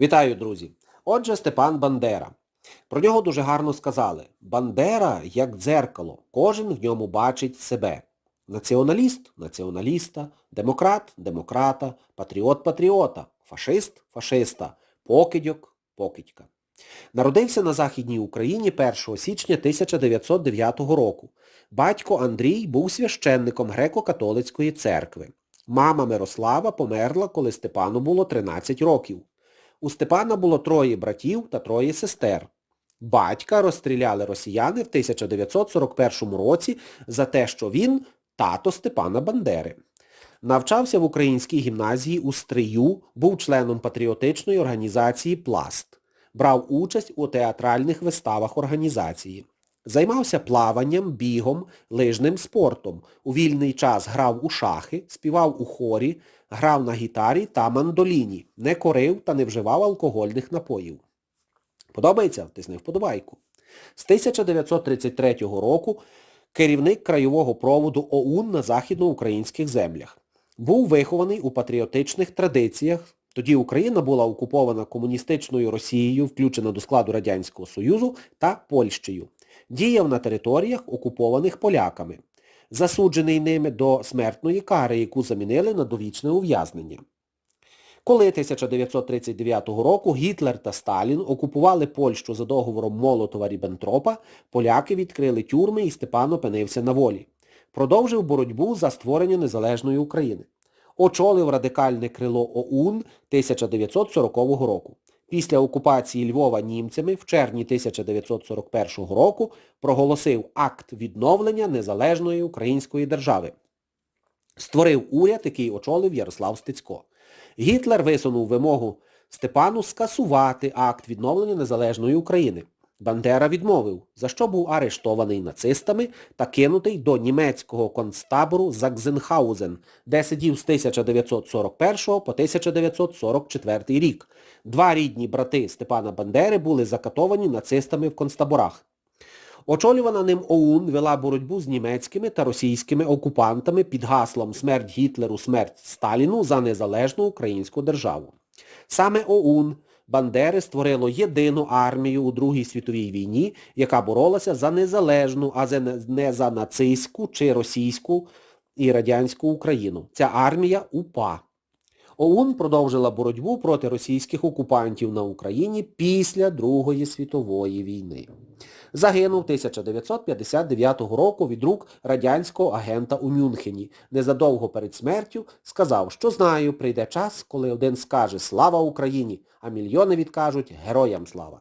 Вітаю, друзі! Отже, Степан Бандера. Про нього дуже гарно сказали. Бандера як дзеркало, кожен в ньому бачить себе. Націоналіст – націоналіста, демократ – демократа, патріот – патріота, фашист – фашиста, покидьок – покидька. Народився на Західній Україні 1 січня 1909 року. Батько Андрій був священником греко-католицької церкви. Мама Мирослава померла, коли Степану було 13 років. У Степана було троє братів та троє сестер. Батька розстріляли росіяни в 1941 році за те, що він тато Степана Бандери. Навчався в українській гімназії у Стрию, був членом патріотичної організації «Пласт». Брав участь у театральних виставах організації. Займався плаванням, бігом, лижним спортом. У вільний час грав у шахи, співав у хорі, грав на гітарі та мандоліні, не корив та не вживав алкогольних напоїв. Подобається? Тисни вподобайку. З 1933 року керівник краєвого проводу ОУН на західноукраїнських землях. Був вихований у патріотичних традиціях. Тоді Україна була окупована комуністичною Росією, включена до складу Радянського Союзу та Польщею. Діяв на територіях, окупованих поляками. Засуджений ними до смертної кари, яку замінили на довічне ув'язнення. Коли 1939 року Гітлер та Сталін окупували Польщу за договором Молотова-Ріббентропа, поляки відкрили тюрми і Степан опинився на волі. Продовжив боротьбу за створення незалежної України. Очолив радикальне крило ОУН 1940 року. Після окупації Львова німцями в червні 1941 року проголосив акт відновлення незалежної української держави. Створив уряд, який очолив Ярослав Стецько. Гітлер висунув вимогу Степану скасувати акт відновлення незалежної України. Бандера відмовив, за що був арештований нацистами та кинутий до німецького концтабору Закзенхаузен, де сидів з 1941 по 1944 рік. Два рідні брати Степана Бандери були закатовані нацистами в концтаборах. Очолювана ним ОУН вела боротьбу з німецькими та російськими окупантами під гаслом «Смерть Гітлеру, смерть Сталіну» за незалежну українську державу. Саме ОУН Бандери створило єдину армію у Другій світовій війні, яка боролася за незалежну, а не за нацистську чи російську і радянську Україну. Ця армія УПА. ОУН продовжила боротьбу проти російських окупантів на Україні після Другої світової війни. Загинув 1959 року від рук радянського агента у Мюнхені. Незадовго перед смертю сказав, що знаю, прийде час, коли один скаже «Слава Україні!», а мільйони відкажуть «Героям слава!».